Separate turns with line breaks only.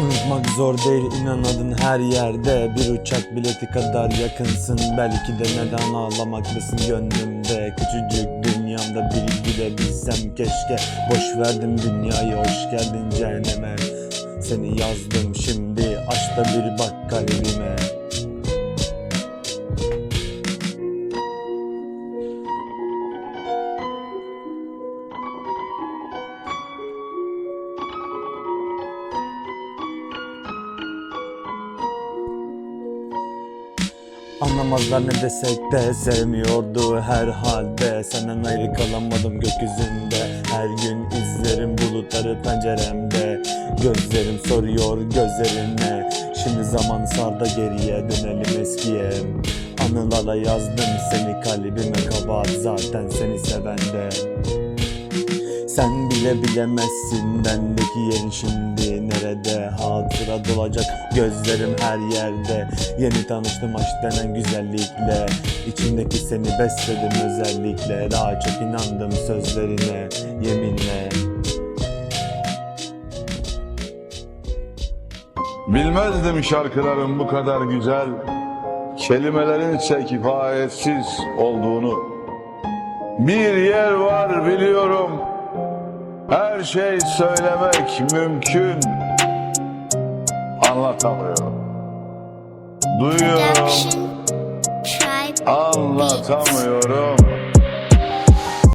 Unutmak zor değil inan adın her yerde. Bir uçak bileti kadar yakınsın. Belki de neden ağlamaklısın gönlümde? Küçücük dünyamda bir bilebilsem keşke. Boş verdim dünyayı hoş geldin cehenneme. Seni yazdım şimdi aç da bir bak kalbime Anlamazlar ne desek de sevmiyordu her halde. Senden ayrı kalamadım gökyüzünde. Her gün izlerim bulutları penceremde. Gözlerim soruyor gözlerine. Şimdi zaman sarda geriye dönelim eskiye. Anılarla yazdım seni kalbime kabahat. Zaten seni sevende sen bile bilemezsin bendeki yerin şimdi nerede. Hatıra dolacak gözlerim her yerde. Yeni tanıştım aşk denen güzellikle. İçimdeki seni besledim özellikle. Daha çok inandım sözlerine yeminle.
Bilmezdim şarkıların bu kadar güzel, kelimelerin ise kifayetsiz olduğunu. Bir yer var biliyorum, her şey söylemek mümkün. Anlatamıyorum. Duyuyorum, anlatamıyorum.